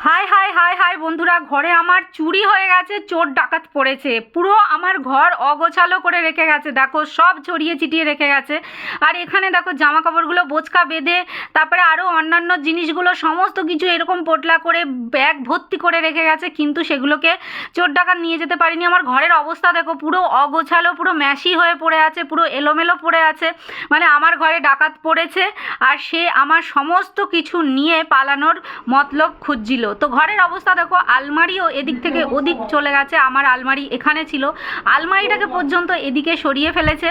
High high high high বন্ধুরা, ঘরে আমার চুরি হয়ে গেছে, চোর ডাকাত পড়েছে। পুরো আমার ঘর অগোছালো করে রেখে গেছে। দেখো, সব ছড়িয়ে ছিটিয়ে রেখে গেছে। আর এখানে দেখো জামা কাপড়গুলো বোচকা বেঁধে, তারপরে আরও অন্যান্য জিনিসগুলো, সমস্ত কিছু এরকম পোটলা করে ব্যাগ ভর্তি করে রেখে গেছে, কিন্তু সেগুলোকে চোর ডাকাত নিয়ে যেতে পারিনি। আমার ঘরের অবস্থা দেখো, পুরো অগোছালো, পুরো ম্যাশি হয়ে পড়ে আছে, পুরো এলোমেলো পড়ে আছে। মানে আমার ঘরে ডাকাত পড়েছে, আর সে আমার সমস্ত কিছু নিয়ে পালানোর মতলব খুঁজছিল। তো ঘরের অবস্থা দেখো আলমারিও এদিক থেকে ওদিক চলে গেছে আমার আলমারি এখানে ছিল। আলমারিটাকে পর্যন্ত এদিকে সরিয়ে ফেলেছে।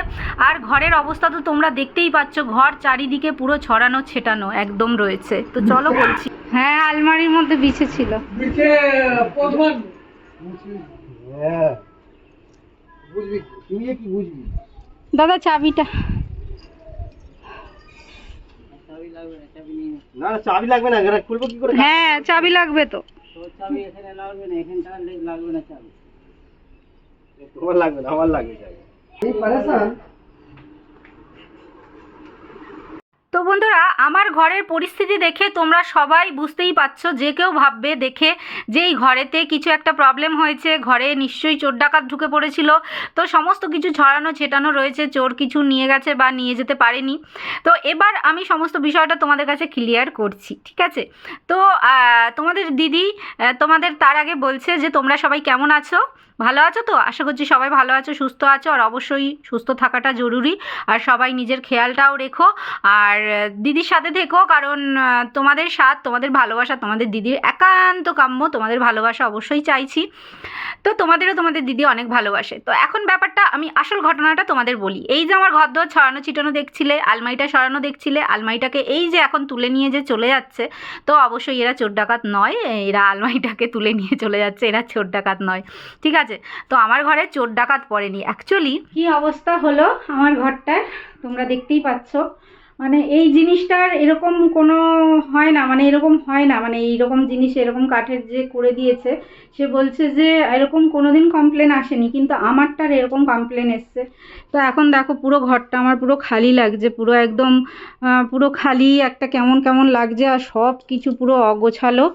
আর ঘরের অবস্থা তো তোমরা দেখতেই পাচ্ছ ঘর চারিদিকে পুরো ছড়ানো ছেটানো একদম রয়েছে। তো চলো বলছি। হ্যাঁ আলমারির মধ্যে বিছে ছিল। দাদা চাবিটা। না চাবি লাগবে না খুলবো কি করে? হ্যাঁ চাবি লাগবে তো। তোমার লাগবে না আমার লাগবে চাবি এই পারেশান তো বন্ধুরা, আমার ঘরের পরিস্থিতি দেখে তোমরা সবাই বুঝতেই পারছ, যে কেউ ভাববে দেখে যে এই ঘরেতে কিছু একটা প্রবলেম হয়েছে, ঘরে নিশ্চয়ই চোর ডাকাত ঢুকে পড়েছিল। তো সমস্ত কিছু ছড়ানো ছেটানো রয়েছে, চোর কিছু নিয়ে গেছে বা নিয়ে যেতে পারেনি। তো এবার আমি সমস্ত বিষয়টা তোমাদের কাছে ক্লিয়ার করছি, ঠিক আছে? তো তোমাদের দিদি তোমাদের তার আগে বলছে যে তোমরা সবাই কেমন আছো? ভালো আছো তো? আশা করছি সবাই ভালো আছো, সুস্থ আছো, আর অবশ্যই সুস্থ থাকাটা জরুরি। আর সবাই নিজের খেয়ালটাও রেখো। আর দিদির সাথে থেকো, কারণ তোমাদের সাথ তোমাদের ভালোবাসা, তোমাদের দিদির একান্ত কাম্য, তোমাদের ভালোবাসা অবশ্যই চাইছি। তো তোমাদেরও তোমাদের দিদি অনেক ভালোবাসে। তো এখন ব্যাপারটা, আমি আসল ঘটনাটা তোমাদের বলি। এই যে আমার ঘর দর ছড়ানো ছিটানো দেখছিলে, আলমারিটা সরানো দেখছিলে, আলমারিটাকে এই যে এখন তুলে নিয়ে যে চলে যাচ্ছে, তো অবশ্যই এরা চোর ডাকাত নয়, এরা আলমারিটাকে তুলে নিয়ে চলে যাচ্ছে, এরা চোর ডাকাত নয়। ঠিক আছে? তো আমার ঘরে চোর ডাকাত পড়েনি। অ্যাকচুয়ালি কি অবস্থা হলো আমার ঘরটার? তোমরা দেখতেই পাচ্ছ। মানে এই জিনিসটার এরকম কোনো হয় না মানে এরকম হয় না। মানে এইরকম জিনিস, এরকম কাঠের যে করে দিয়েছে, সে বলছে যে এরকম কোনোদিন কমপ্লেন আসেনি, কিন্তু আমারটার এরকম কমপ্লেন এসছে। তো এখন দেখো পুরো ঘরটা আমার পুরো খালি লাগছে, পুরো একদম পুরো খালি, একটা কেমন কেমন লাগছে, আর সব কিছু পুরো অগোছালো।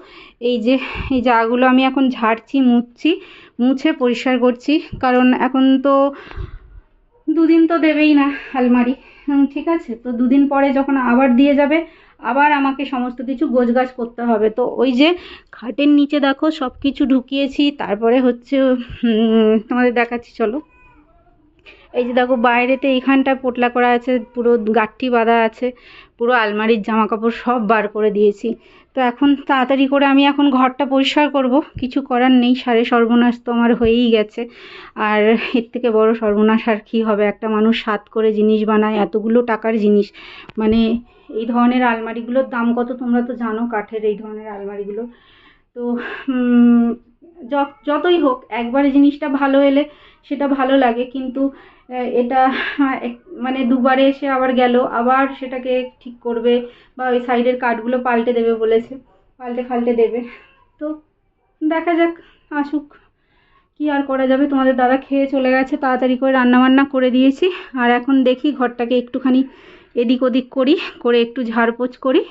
এই যে, এই জায়গাগুলো আমি এখন ঝাড়ছি, মুছছি। মুছে পরিষ্কার করছি। কারণ এখন তো দুদিন তো দেবেই না আলমারি। ঠিক আছে? তো দুদিন পরে যখন আবার দিয়ে যাবে, আবার আমাকে সমস্ত কিছু গোছগাছ করতে হবে। তো ওই যে খাটের নিচে দেখো সব কিছু ঢুকিয়েছি। তারপরে হচ্ছে তোমাদের দেখাচ্ছি, চলো। এই যে দেখো, বাইরেতে এইখানটা পোটলা করা আছে, পুরো গাঁঠি বাঁধা আছে। পুরো আলমারির জামা কাপড় সব বার করে দিয়েছি। তো এখন তাড়াতাড়ি করে আমি এখন ঘরটা পরিষ্কার করব। কিছু করার নেই, সারে সর্বনাশ তো আমার হয়েই গেছে। আর এর থেকে বড় সর্বনাশ আর কী হবে? একটা মানুষ সাত করে জিনিস বানায়, এতগুলো টাকার জিনিস। মানে এই ধরনের আলমারিগুলোর দাম কত তোমরা তো জানো, কাঠের এই ধরনের আলমারিগুলো। তো যতই হোক, একবারে জিনিসটা ভালো এলে সেটা ভালো লাগে। কিন্তু এটা মানে দুবারে এসে আবার গেল, আবার সেটাকে ঠিক করবে বা ওই সাইডের কাঠগুলো পাল্টে দেবে বলেছে, পাল্টে ফাল্টে দেবে। তো দেখা যাক, আসুক, কি আর করা যাবে। তোমাদের দাদা খেয়ে চলে গেছে, তাড়াতাড়ি করে রান্নাবান্না করে দিয়েছি। আর এখন দেখি ঘরটাকে একটুখানি এদিক ওদিক করি, করে একটু ঝাড়পোছ করি।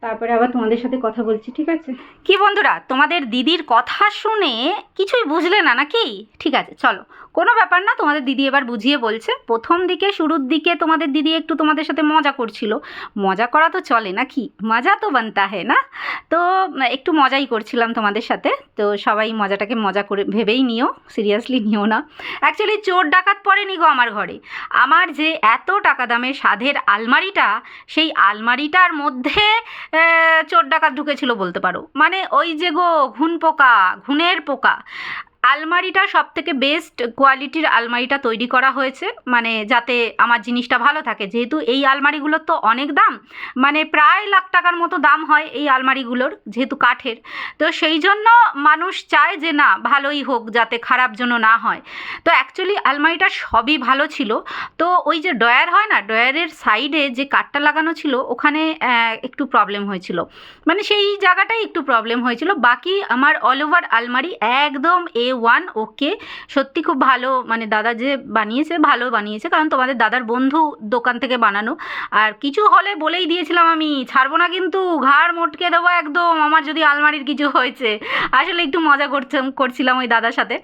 তারপরে আবার তোমাদের সাথে কথা বলছি, ঠিক আছে? কি বন্ধুরা, তোমাদের দিদির কথা শুনে কিছুই বুঝলে না নাকি? ঠিক আছে, চলো কোনো ব্যাপার না, তোমাদের দিদি এবার বুঝিয়ে বলছে। প্রথম দিকে, শুরুর দিকে তোমাদের দিদি একটু তোমাদের সাথে মজা করছিল। মজা করা তো চলে নাকি মজা তো বানতা হে না? তো একটু মজাই করছিলাম তোমাদের সাথে। তো সবাই মজাটাকে মজা করে ভেবেই নিও, সিরিয়াসলি নিও না। অ্যাকচুয়ালি চোর ডাকাত পড়েনি গো আমার ঘরে। আমার যে এত টাকা দামের সাধের আলমারিটা, সেই আলমারিটার মধ্যে চোর ডাকাত ঢুকেছিল বলতে পারো। মানে ওই যে গো ঘুন পোকা ঘুনের পোকা। আলমারিটা সব থেকে বেস্ট কোয়ালিটির আলমারিটা তৈরি করা হয়েছে। মানে যাতে আমার জিনিসটা ভালো থাকে। যেহেতু এই আলমারিগুলোর তো অনেক দাম মানে প্রায় লাখ টাকার মতো দাম হয় এই আলমারিগুলোর, যেহেতু কাঠের। তো সেই জন্য মানুষ চায় যে না, ভালোই হোক, যাতে খারাপ যেন না হয়। তো অ্যাকচুয়ালি আলমারিটা সবই ভালো ছিল। তো ওই যে ডয়ার হয় না ডয়ারের সাইডে যে কাঠটা লাগানো ছিল, ওখানে একটু প্রবলেম হয়েছিল। মানে সেই জায়গাটাই একটু প্রবলেম হয়েছিল। বাকি আমার অল ওভার আলমারি একদম এ ওয়ান ওকে সত্যি খুব ভালো মানে দাদা যে বানিয়েছে, ভালো বানিয়েছে, কারণ তোমাদের দাদার বন্ধু দোকান থেকে বানানো। আর কিছু হলে বলেই দিয়েছিলাম আমি, ছাড়বো না কিন্তু, ঘাড় মোটকে দেবো একদম, আমার যদি আলমারির কিছু হয়েছে। আসলে একটু মজা করছে করছিলাম ওই দাদার সাথে।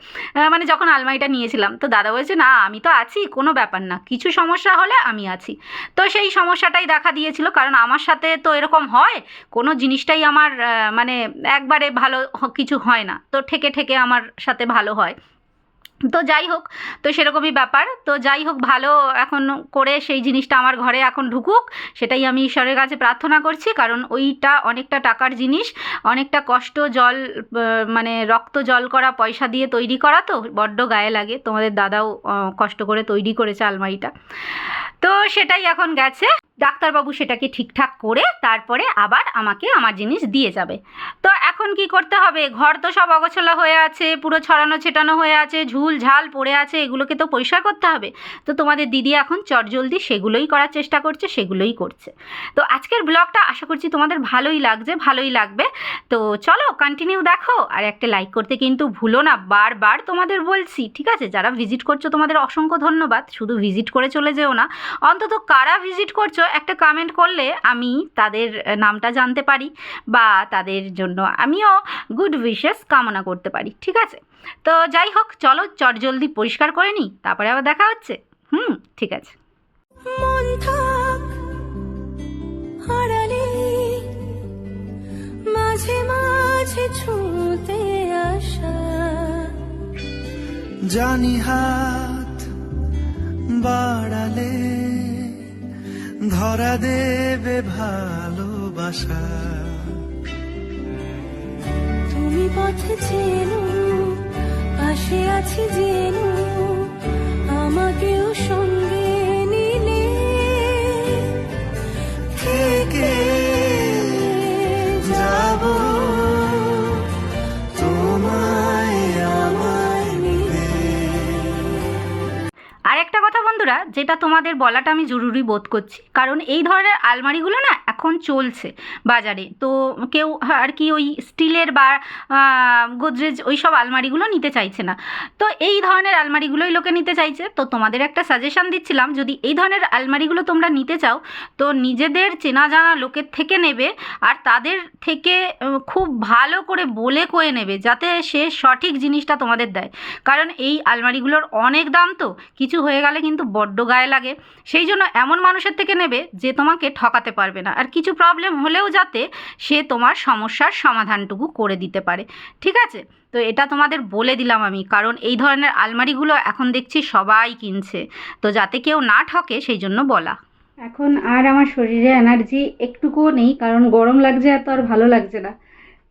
মানে যখন আলমারিটা নিয়েছিলাম, তো দাদা বলছে, না, আমি তো আছি, কোনো ব্যাপার না, কিছু সমস্যা হলে আমি আছি। তো সেই সমস্যাটাই দেখা দিয়েছিল, কারণ আমার সাথে তো এরকম হয়, কোনো জিনিসটাই আমার মানে একবারে ভালো কিছু হয় না। তো ঠেকে ঠেকে আমার সাথে ভালো হয়। তো যাই হোক, তো সেরকমই ব্যাপার। তো যাই হোক, ভালো এখন করে সেই জিনিসটা আমার ঘরে এখন ঢুকুক, সেটাই আমি ঈশ্বরের কাছে প্রার্থনা করছি। কারণ ওইটা অনেকটা টাকার জিনিস, অনেকটা কষ্ট, জল মানে রক্ত, জল করা, পয়সা দিয়ে তৈরি করা তো, বড্ড গায়ে লাগে। তোমাদের দাদাও কষ্ট করে তৈরি করেছে আলমারিটা। তো সেটাই এখন গেছে। ডাক্তারবাবু সেটাকে ঠিকঠাক করে তারপরে আবার আমাকে আমার জিনিস দিয়ে যাবে। তো এখন কি করতে হবে? ঘর তো সব অগোছলা হয়ে আছে, পুরো ছড়ানো ছেটানো হয়ে আছে, ঝুল ঝাল পড়ে আছে, এগুলোকে তো পরিষ্কার করতে হবে। তো তোমাদের দিদি এখন চটজলদি সেগুলোই করার চেষ্টা করছে, সেগুলোই করছে। তো আজকের ব্লগটা আশা করছি তোমাদের ভালোই লাগছে, ভালোই লাগবে। তো চলো কন্টিনিউ দেখো, আর একটা লাইক করতে কিন্তু ভুলো না, বারবার তোমাদের বলছি, ঠিক আছে? যারা ভিজিট করছ তোমাদের অসংখ্য ধন্যবাদ, শুধু ভিজিট করে চলে যেও না। অন্তত কারা ভিজিট করছ একটা কমেন্ট করলে আমি তাদের নামটা জানতে পারি বা তাদের জন্য আমিও গুড উইশেস কামনা করতে পারি ঠিক আছে? তো যাই হোক চলো চটজলদি পরিষ্কার করে নিই তারপরে আবার দেখা হচ্ছে। হুম ঠিক আছে। মন থাক মাঝে মাঝে ছুঁতে আসা। জানি হাত বাড়ালে ধরা দেবে ভালোবাসা। তুমি পথে চেনো পাশে আছি যেন আমাকেও সঙ্গে বন্ধুরা যেটা তোমাদের বলাটা আমি জরুরি বোধ করছি। কারণ এই ধরনের আলমারিগুলো না এখন চলছে বাজারে। তো কেউ আর কি ওই স্টিলের বা গোদরেজ ওই সব আলমারিগুলো নিতে চাইছে না। তো এই ধরনের আলমারিগুলোই লোকে নিতে চাইছে। তো তোমাদের একটা সাজেশন দিচ্ছিলাম, যদি এই ধরনের আলমারিগুলো তোমরা নিতে চাও, তো নিজেদের চেনা জানা লোকের থেকে নেবে আর তাদের থেকে খুব ভালো করে বলে কয়ে নেবে, যাতে সে সঠিক জিনিসটা তোমাদের দেয়। কারণ এই আলমারিগুলোর অনেক দাম তো, কিছু হয়ে গেলে কিন্তু বড্ড গায়ে লাগে। সেই জন্য এমন মানুষের থেকে নেবে, যে তোমাকে ঠকাতে পারবে না। আর কিছু প্রবলেম হলেও যাতে সে তোমার সমস্যার সমাধানটুকু করে দিতে পারে। ঠিক আছে? তো এটা তোমাদের বলে দিলাম আমি, কারণ এই ধরনের আলমারিগুলো এখন দেখছি সবাই কিনছে। তো যাতে কেউ না ঠকে, সেই জন্য বলা। এখন আর আমার শরীরে এনার্জি একটুকুও নেই, কারণ গরম লাগছে এত আর ভালো লাগছে না।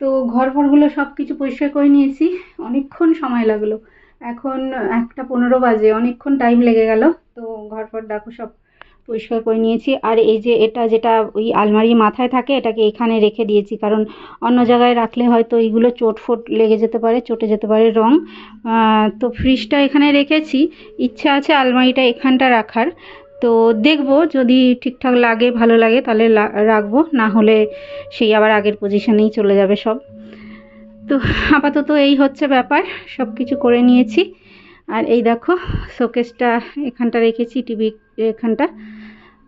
তো ঘর ফরগুলো সব কিছু পরিষ্কার করে নিয়েছি, অনেকক্ষণ সময় লাগল। এখন একটা পনেরো বাজে, অনেকক্ষণ টাইম লেগে গেল, তো ঘর ফর দেখো সব। পরিষ্কার করে নিয়েছি। আর এই যে এটা যেটা ওই আলমারি মাথায় থাকে, এটাকে এখানে রেখে দিয়েছি। কারণ অন্য জায়গায় রাখলে হয়তো এইগুলো চোট ফোট লেগে যেতে পারে, চটে যেতে পারে রং। তো ফ্রিজটা এখানে রেখেছি। ইচ্ছা আছে আলমারিটা এখানটা রাখার। তো দেখব, যদি ঠিকঠাক লাগে, ভালো লাগে, তাহলে রাখব। না হলে সেই আবার আগের পজিশনেই চলে যাবে সব। তো আপাতত এই হচ্ছে ব্যাপার। সব কিছু করে নিয়েছি। আর এই দেখো শোকেসটা এখানটা রেখেছি টিভি এখানটা।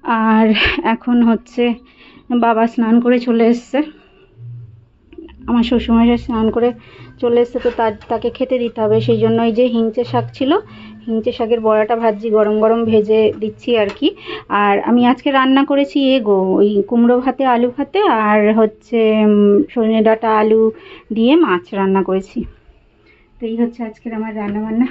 আর এখন হচ্ছে বাবা স্নান করে চলে এসছে। আমার শ্বশুরমশাই স্নান করে চলে এসছে, তো তার, তাকে খেতে দিতে হবে। সেই জন্য এই যে হিংচে শাক ছিল, হিংচে শাকের বড়াটা ভাজি গরম গরম ভেজে দিচ্ছি আর কি। আর আমি আজকে রান্না করেছি এগো ওই কুমড়ো ভাতে, আলু ভাতে, আর হচ্ছে সজনে ডাঁটা আলু দিয়ে মাছ রান্না করেছি। তো এই হচ্ছে আজকের আমার রান্না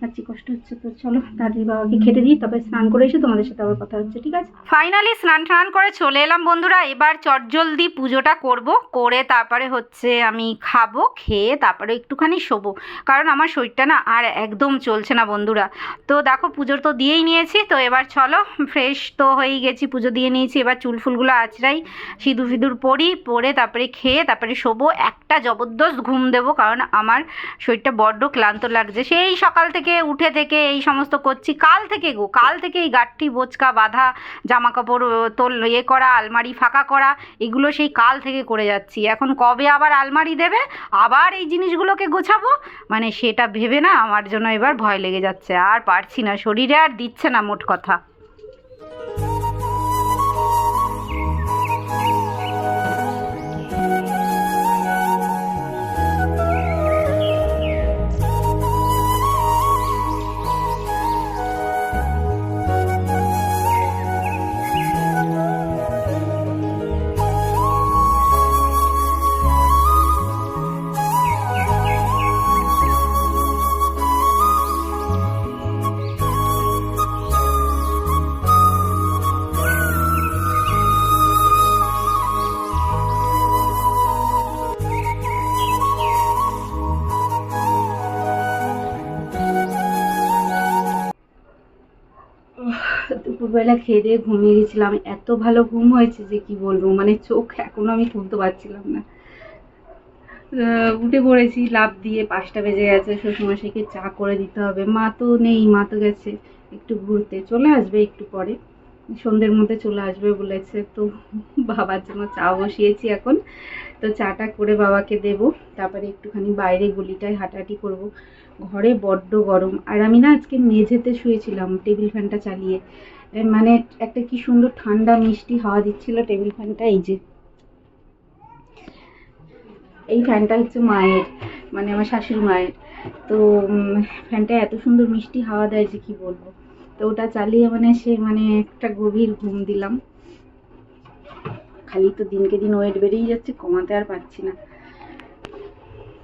বান্না কষ্ট হচ্ছে তো, চলো দাদি বাবাকে খেতে দিই তবে স্নান করে এসে তোমাদের সাথে আবার কথা হচ্ছে, ঠিক আছে? ফাইনালি স্নান টান করে চলে এলাম বন্ধুরা, এবার চটজলদি পুজোটা করব, করে তারপরে হচ্ছে আমি খাব, খেয়ে তারপরে একটুখানি শোবো, কারণ আমার শরীরটা না আর একদম চলছে না বন্ধুরা। তো দেখো, পুজোর তো দিয়েই নিয়েছি, তো এবার চলো ফ্রেশ তো হয়েই গেছি, পুজো দিয়ে নিয়েছি, এবার চুল ফুলগুলো আঁচড়াই, সিঁদুর ফিঁদুর পরি, পরে তারপরে খেয়ে তারপরে শোবো, একটা জবরদস্ত ঘুম দেবো, কারণ আমার শরীরটা বড্ড ক্লান্ত লাগছে, সেই সকাল থেকে, উঠে থেকে এই সমস্ত করছি। কাল থেকে গো, কাল থেকে এই গাঠটি বোচকা, বাঁধা জামা কাপড় তোল ইয়ে করা, আলমারি ফাঁকা করা, এগুলো সেই কাল থেকে করে যাচ্ছি। এখন কবে আবার আলমারি দেবে? আবার এই জিনিসগুলোকে গোছাবো? মানে সেটা ভেবে না আমার জন্য এবার ভয় লেগে যাচ্ছে। আর পারছি না, শরীরে আর দিচ্ছে না মোট কথা। দুপুরবেলা খেয়ে দিয়ে ঘুমিয়ে গেছিলাম। এত ভালো ঘুম হয়েছে যে কি বলব? মানে চোখ এখনও আমি খুলতে পারছিলাম না। উঠে পড়েছি লাভ দিয়ে পাঁচটা বেজে গেছে। শ্বশুরমশাইকে চা করে দিতে হবে। মা তো নেই, মা তো গেছে একটু ঘুরতে। চলে আসবে একটু পরে। সন্ধ্যের মধ্যে চলে আসবে বলেছে। তো বাবার জন্য চা বসিয়েছি এখন। তো চাটা করে বাবাকে দেব, তারপরে একটুখানি বাইরে গলিটায় হাঁটাহাঁটি করব। ঘরে বড্ড গরম। আর আমি না আজকে মেঝেতে শুয়েছিলাম টেবিল ফ্যানটা চালিয়ে। মানে একটা কি সুন্দর ঠান্ডা মিষ্টি হাওয়া দিচ্ছিল টেবিল ফ্যানটা, এই যে। এই ফ্যানটা হচ্ছে মায়ের মানে আমার শাশুড়ি মায়ের। তো ফ্যানটা এত সুন্দর মিষ্টি হাওয়া দেয় যে কি বলব। তো ওটা চালিয়ে মানে সে মানে একটা গভীর ঘুম দিলাম। খালি তো দিনকে দিন ওয়েট বেড়েই যাচ্ছে কমাতে আর পারছি না।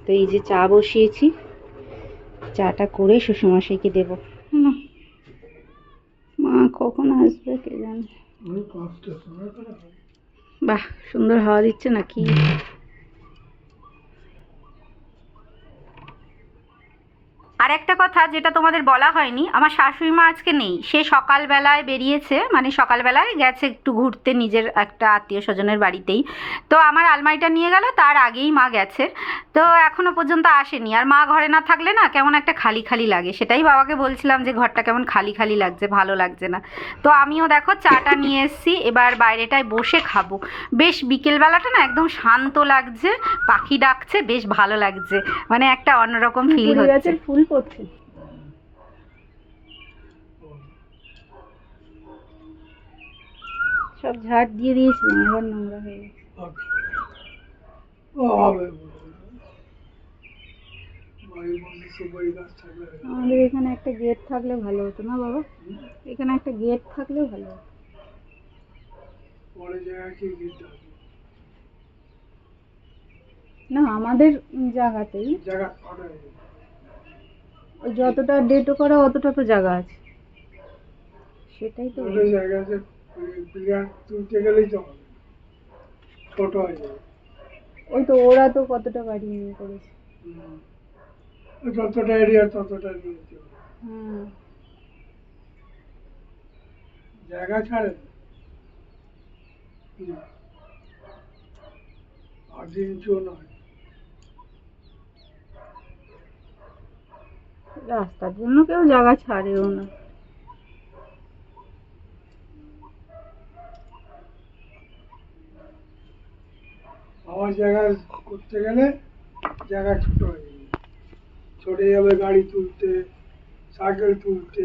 তো এই যে চা বসিয়েছি চাটা করে শ্বশুরমশাইকে দেবো। মা কখন আসবে কে জানে? বাহ সুন্দর হাওয়া দিচ্ছে নাকি আর একটা কথা যেটা তোমাদের বলা হয়নি আমার শাশুড়ি মা আজকে নেই। সে সকালবেলায় বেরিয়েছে মানে সকালবেলায় গেছে একটু ঘুরতে নিজের একটা আত্মীয় স্বজনের বাড়িতেই। তো আমার আলমারিটা নিয়ে গেল তার আগেই মা গেছে। তো এখনও পর্যন্ত আসেনি। আর মা ঘরে না থাকলে না কেমন একটা খালি খালি লাগে। সেটাই বাবাকে বলছিলাম যে ঘরটা কেমন খালি খালি লাগছে ভালো লাগছে না। তো আমিও দেখো চাটা নিয়ে এসেছি এবার বাইরেটায় বসে খাব। বেশ বিকেলবেলাটা না একদম শান্ত লাগছে পাখি ডাকছে বেশ ভালো লাগছে। মানে একটা অন্যরকম ফিল হচ্ছে। ফুল পড়ছে সব ঝাড় দিয়ে দিয়েছিলাম এবার নোংরা হয়ে গেছে। আমাদের এখানে একটা গেট থাকলে ভালো হতো না বাবা? এখানে একটা গেট থাকলে ভালো হতো। না, আমাদের জায়গাতেই। যতটা ডেটো করা অতটা তো জায়গা আছে। সেটাই তো বলছি। তুলতে গেলেই তো ছোট হয়ে যাবে। ওই তো ওরা তো কতটা বাড়ি নিয়ে করেছে। যতটা এরিয়া ততটা নিয়েছে হুম। জায়গা ছাড়ে না। আট ইঞ্চিও নয়। রাস্তার জন্য কেউ জায়গা ছাড়েও না। আমার জায়গা করতে গেলে জায়গা ছোট হয়ে যাবে। ছড়ে যাবে গাড়ি তুলতে সাইকেল তুলতে।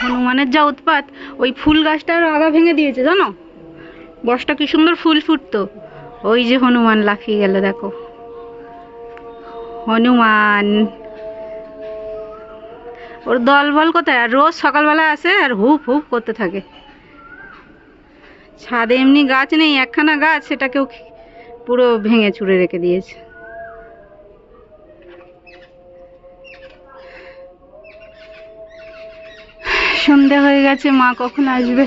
হনুমানের যা উৎপাত ওই ফুল গাছটার আগা ভেঙে দিয়েছে জানো? বসটা কি সুন্দর ফুল ফুটতো। ওই যে হনুমান লাফিয়ে গেল, দেখো। হনুমান। ওর দল বল কোথায়? আর রোজ সকালবেলা আসে আর হুপ হুপ করতে থাকে। ছাদে এমনি গাছ নেই, একখানা গাছ, সেটাকেও পুরো ভেঙে চুড়ে রেখে দিয়েছে। সন্ধে হয়ে গেছে, মা কখন আসবে?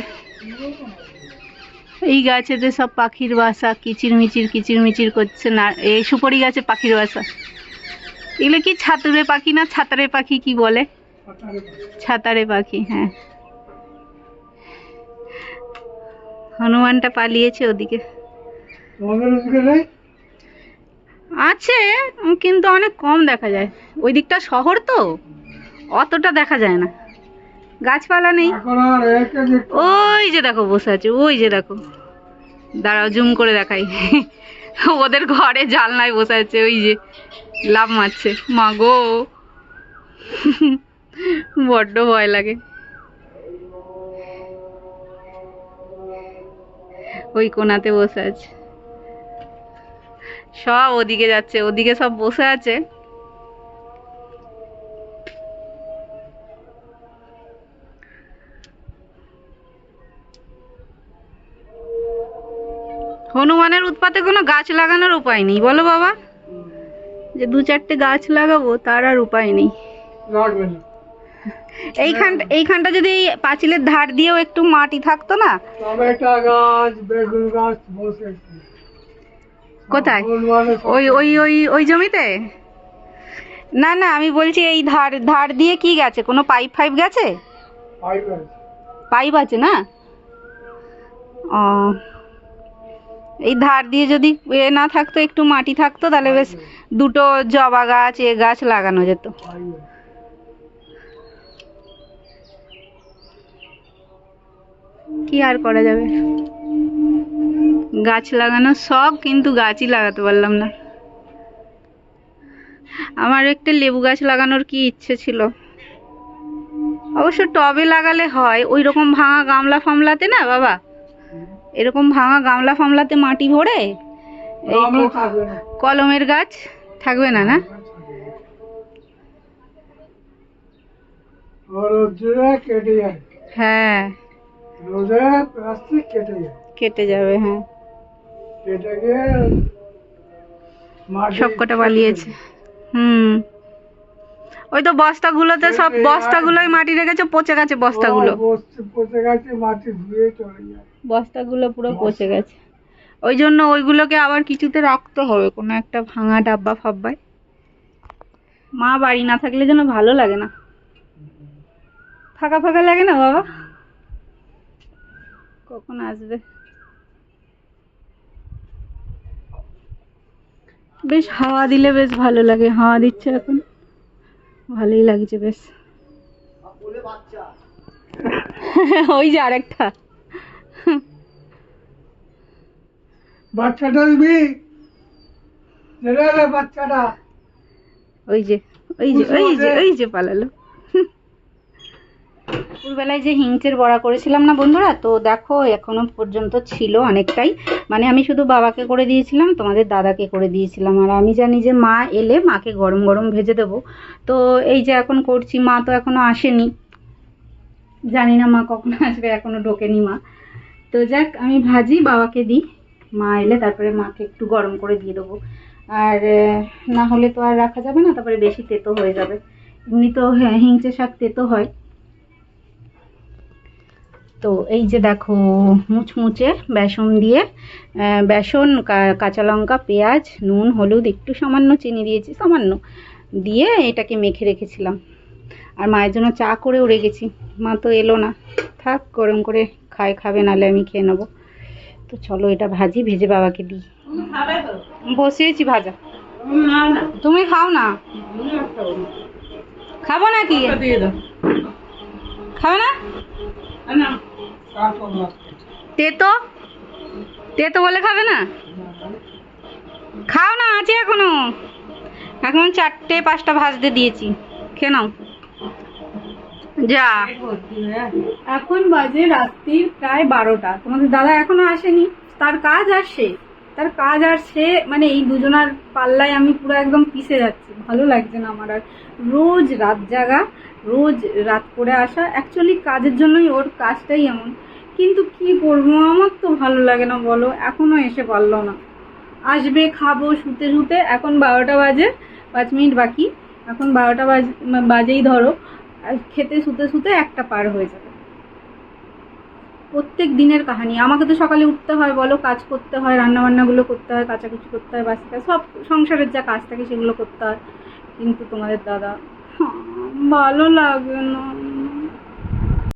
এই গাছেতে সব পাখির বাসা কিচির মিচির কিচির মিচির করছে না এই সুপারি গাছে পাখির বাসা। এগুলো কি ছাতরে পাখি না ছাতারে পাখি কি বলে? ছাতারে পাখি হ্যাঁ। হনুমানটা পালিয়েছে ওদিকে। আছে কিন্তু অনেক কম দেখা যায়। ওই দিকটা শহর তো অতটা দেখা যায় না। গাছপালা নেই। ওই যে দেখো বসে আছে ওই যে দেখো। দাঁড়াও জুম করে দেখাই। ওদের ঘরে জানলায় বসে আছে ওই যে লাভ মারছে। মা গো। বড্ড ভয় লাগে। ওই কোনাতে বসে আছে। সব ওদিকে যাচ্ছে ওদিকে সব বসে আছে। হনুমানের উৎপাতে কোনো গাছ লাগানোর উপায় নেই। বলো বাবা। যে দু চারটে গাছ লাগাবো তার আর উপায় নেই। এইখানটা এইখানটা যদি এই পাঁচিলের ধার দিয়েও একটু মাটি থাকতো না? টমেটো গাছ বেগুন গাছ বসেছে কোথায়? ওই ওই ওই ওই জমিতে? না না আমি বলছি এই ধার ধার দিয়ে কি গেছে? কোনো পাইপ ফাইপ গেছে? পাইপ আছে। পাইপ আছে না? ও এই ধার দিয়ে যদি এ না থাকতো, একটু মাটি থাকতো, তাহলে বেশ দুটো জবা গাছ, এ গাছ লাগানো যেত। কি আর করা যাবে? গাছ লাগানো শখ, কিন্তু গাছই লাগাতে পারলাম না। আমার একটা লেবু গাছ লাগানোর কি ইচ্ছে ছিল? অবশ্য টবে লাগালে হয়, ওই রকম ভাঙা গামলা ফামলাতে না, বাবা? এরকম ভাঙা গামলা ফামলাতে মাটি ভরে এই কলমের গাছ থাকবে না না? হ্যাঁ। কেটে যাবে হ্যাঁ। কেটে সবকটা পালিয়েছে। হুম। ওই তো বস্তাগুলোতে সব বস্তাগুলোই মাটি রেখেছে পচে গেছে বস্তাগুলো। পচে গেছে মাটি ধুয়ে চলে যায়। বস্তাগুলো পুরো পচে গেছে। ওই জন্য ওইগুলোকে আবার কিছুতে রাখতে হবে কোনো একটা ভাঙা ডাব্বা ফাব্বায়। মা বাড়ি না থাকলে যেন ভালো লাগে না। ফাঁকা ফাঁকা লাগে না বাবা? কখন আসবে? বেশ হাওয়া দিলে বেশ ভালো লাগে হাওয়া দিচ্ছে এখন। ভালোই লাগছে বেশ। ওই যে আরেকটা। বাচ্চাটা দিবি বাচ্চাটা। ওই যে ওই যে ওই যে ওই যে পালালো। দুপুরবেলায় যে হিংচের বড়া করেছিলাম না বন্ধুরা? তো দেখো এখনও পর্যন্ত ছিল অনেকটাই। মানে আমি শুধু বাবাকে করে দিয়েছিলাম তোমাদের দাদাকে করে দিয়েছিলাম। আর আমি জানি যে মা এলে মাকে গরম গরম ভেজে দেবো। তো এই যে এখন করছি মা তো এখনও আসেনি। জানি না মা কখন আসবে এখনও ঢোকেনি মা। তো যাক আমি ভাজি বাবাকে দিই। মা এলে তারপরে মাকে একটু গরম করে দিয়ে দেবো। আর না হলে তো আর রাখা যাবে না তারপরে বেশি তেতো হয়ে যাবে। এমনি তো হ্যাঁ, হিংচে শাক তেতো হয়। তো এই যে দেখো মুচমুচে বেসন দিয়ে বেসন কাঁচা লঙ্কা পেঁয়াজ নুন হলুদ একটু সামান্য চিনি দিয়েছি সামান্য। দিয়ে এটাকে মেখে রেখেছিলাম। আর মায়ের জন্য চা করেও রেখেছি। মা তো এলো না। থাক গরম করে খায় খাবে নাহলে আমি খেয়ে নেব। তো চলো, এটা ভাজি, ভেজে বাবাকে দিই। বসিয়েছি ভাজা। তুমি খাও না? খাব নাকি? খাবে না? না তেতো? তেতো বলে খাবে না? খাও না, আছে এখনও। এখন চারটে, পাঁচটা ভাজতে দিয়েছি। খেয়ে নাও। যা। এখন বাজে রাত্রির প্রায় বারোটা। তোমাদের দাদা এখনও আসেনি। তার কাজ আর সে। তার কাজ আর সে মানে এই দুজনার পাল্লায় আমি পুরো একদম পিষে যাচ্ছি। ভালো লাগছে না আমার আর। রোজ রাত জাগা, রোজ রাত করে আসা। অ্যাকচুয়ালি কাজের জন্যই ওর কাজটাই এমন। কিন্তু কি করব? আমার তো ভালো লাগে না, বলো। এখনও এসে পারল না। আসবে, খাব, শুতে শুতে। এখন বারোটা বাজে, পাঁচ মিনিট বাকি। এখন বারোটা বাজ বাজেই ধরো। খেতে শুতে শুতে একটা পার হয়ে যাবে। প্রত্যেক দিনের কাহিনী। আমাকে তো সকালে উঠতে হয়, বলো, কাজ করতে হয়, রান্নাবান্নাগুলো করতে হয়, কাচাকুচি করতে হয়, বাসি সব সংসারের যা কাজ থাকে সেগুলো করতে হয়। কিন্তু তোমাদের দাদা ভালো লাগে না।